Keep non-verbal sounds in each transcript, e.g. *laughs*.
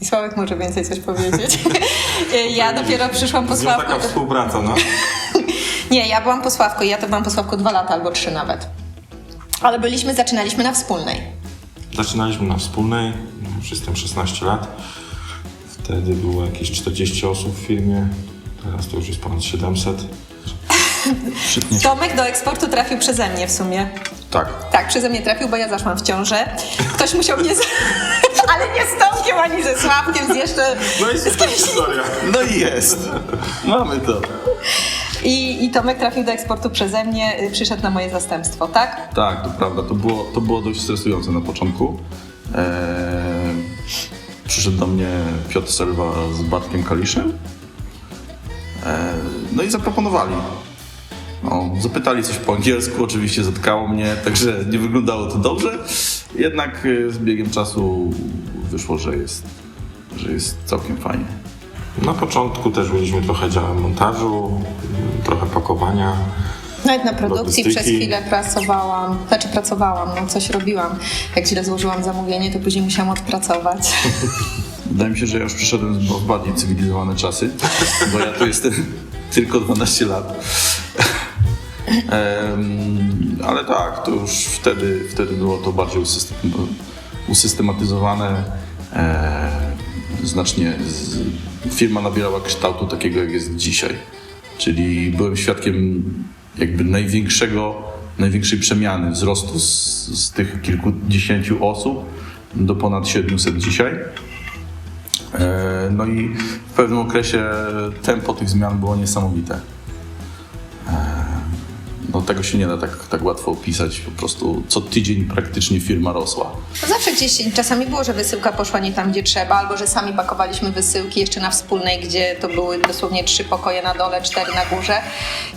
I Sławek może więcej coś powiedzieć. *laughs* ja dopiero przyszłam po nią taka Sławku. współpraca, no. *laughs* Nie, ja byłam po Sławku i ja to byłam po Sławku dwa lata albo trzy nawet. Ale byliśmy, zaczynaliśmy na wspólnej. Zaczynaliśmy na wspólnej, już jestem 16 lat. Wtedy było jakieś 40 osób w firmie, teraz to już jest ponad 700. Szybnie. Tomek do eksportu trafił przeze mnie w sumie. Tak. Tak, przeze mnie trafił, bo ja zaszłam w ciążę. Ktoś musiał mnie... Z... *laughs* Ale nie z Tomkiem, ani ze Sławkiem, z jeszcze... No i super historia. No i jest. Mamy to. I, I Tomek trafił do eksportu przeze mnie, y, przyszedł na moje zastępstwo, tak? Tak, to prawda. To było, to było dość stresujące na początku. Eee, przyszedł do mnie Piotr Selwa z Bartkiem Kaliszem. Eee, no i zaproponowali. No, zapytali coś po angielsku, oczywiście zatkało mnie, także nie wyglądało to dobrze. Jednak e, z biegiem czasu wyszło, że jest, że jest całkiem fajnie. Na początku też mieliśmy trochę działem montażu, trochę pakowania. Nawet na produkcji Logistyki. przez chwilę pracowałam, znaczy pracowałam, no coś robiłam. Jak źle złożyłam zamówienie, to później musiałam odpracować. *laughs* Wydaje mi się, że ja już przyszedłem w bardziej cywilizowane czasy, bo ja tu jestem *laughs* tylko 12 lat. Ale tak, to już wtedy, wtedy było to bardziej usystem- usystematyzowane. Znacznie firma nabierała kształtu takiego, jak jest dzisiaj. Czyli byłem świadkiem jakby największego, największej przemiany, wzrostu z, z tych kilkudziesięciu osób do ponad 700 dzisiaj. No i w pewnym okresie tempo tych zmian było niesamowite. No tego się nie da tak, tak łatwo opisać. Po prostu co tydzień praktycznie firma rosła. No zawsze gdzieś czasami było, że wysyłka poszła nie tam, gdzie trzeba, albo że sami pakowaliśmy wysyłki jeszcze na wspólnej, gdzie to były dosłownie trzy pokoje na dole, cztery na górze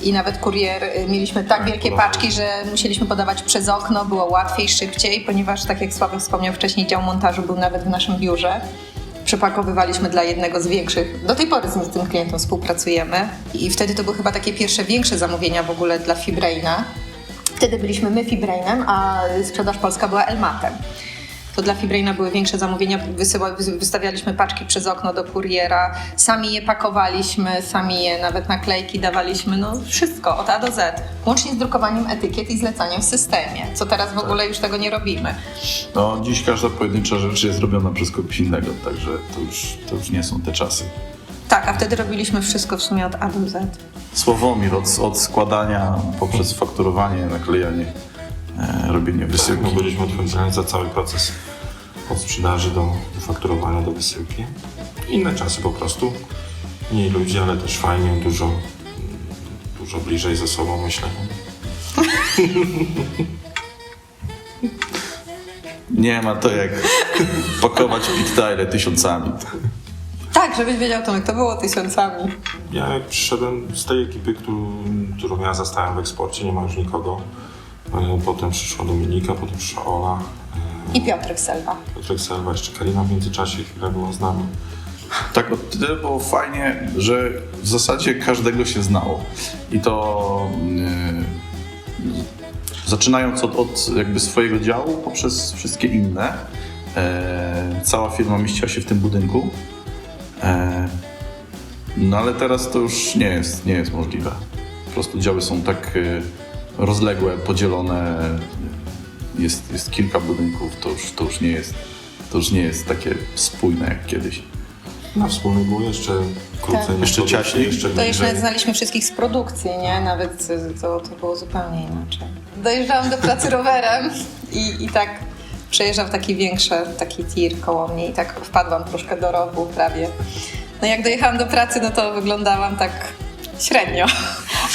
i nawet kurier, y, mieliśmy tak wielkie paczki, że musieliśmy podawać przez okno, było łatwiej, szybciej, ponieważ tak jak Sławek wspomniał wcześniej, dział montażu był nawet w naszym biurze. Przepakowywaliśmy dla jednego z większych. Do tej pory z tym klientem współpracujemy i wtedy to były chyba takie pierwsze większe zamówienia w ogóle dla Fibraina. Wtedy byliśmy my Fibrainem, a sprzedaż polska była Elmatem. To dla Fibraina były większe zamówienia, wysyła, wy- wystawialiśmy paczki przez okno do kuriera, sami je pakowaliśmy, sami je nawet naklejki dawaliśmy, no wszystko od A do Z. Łącznie z drukowaniem etykiet i zlecaniem w systemie, co teraz w ogóle już tego nie robimy. No, dziś każda pojedyncza rzecz jest robiona przez kogoś innego, także to już, to już nie są te czasy. Tak, a wtedy robiliśmy wszystko w sumie od A do Z. Słowomir od, od składania poprzez fakturowanie, naklejanie, e, robienie Tak, wysyłki. no byliśmy odpowiedzialni za cały proces od sprzedaży do, do fakturowania, do wysyłki. Inne czasy po prostu. Mniej ludzi, ale też fajnie, dużo, dużo bliżej ze sobą myślę. *laughs* Nie ma to jak pakować pittile tysiącami. Tak, żebyś wiedział Tomek, to było tysiącami. Ja jak przyszedłem z tej ekipy, którą, którą ja zastałem w eksporcie, nie ma już nikogo. E, Potem przyszła Dominika, potem przyszła Ola, I Piotrek Selwa. Piotrek Selwa, jeszcze Karina w międzyczasie chwilę była z nami. Tak, o tyle było fajnie, że w zasadzie każdego się znało. I to yy, zaczynając od, od jakby swojego działu poprzez wszystkie inne. E, cała firma mieściła się w tym budynku. E, no ale teraz to już nie jest, nie jest możliwe. Po prostu działy są tak e, rozległe, podzielone. Jest, jest kilka budynków, to już, to, już nie jest, to już nie jest takie spójne jak kiedyś. Na wspólnej było jeszcze krócej Tak. niż Jeszcze ciaśniej. Jeszcze To jeszcze bliżej. znaliśmy wszystkich z produkcji, nie? Nawet to, to było zupełnie inaczej. Dojeżdżałam do pracy *laughs* rowerem i, i tak przejeżdżał taki większy, taki tir koło mnie i tak wpadłam troszkę do rowu prawie. No jak dojechałam do pracy, no to wyglądałam tak średnio.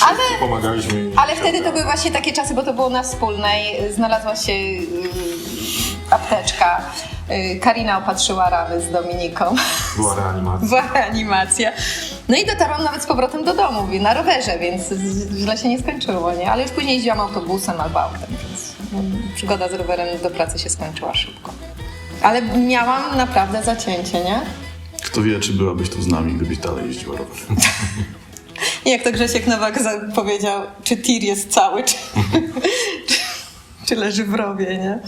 Ale Pomagaliśmy im. ale wtedy to były właśnie takie czasy, bo to było na wspólnej. Znalazła się yy, apteczka. Yy, Karina opatrzyła rany z Dominiką. Była reanimacja. *laughs* Była reanimacja. No i dotarłam nawet z powrotem do domu, mówię, na rowerze, więc z- źle się nie skończyło, nie? Ale już później jeździłam autobusem albo autem, więc mm, przygoda z rowerem do pracy się skończyła szybko. Ale miałam naprawdę zacięcie, nie? Kto wie, czy byłabyś tu z nami, gdybyś dalej jeździła rowerem. *laughs* Jak to Grzesiek Nowak powiedział, czy tir jest cały, czy, czy, czy leży w rowie, nie?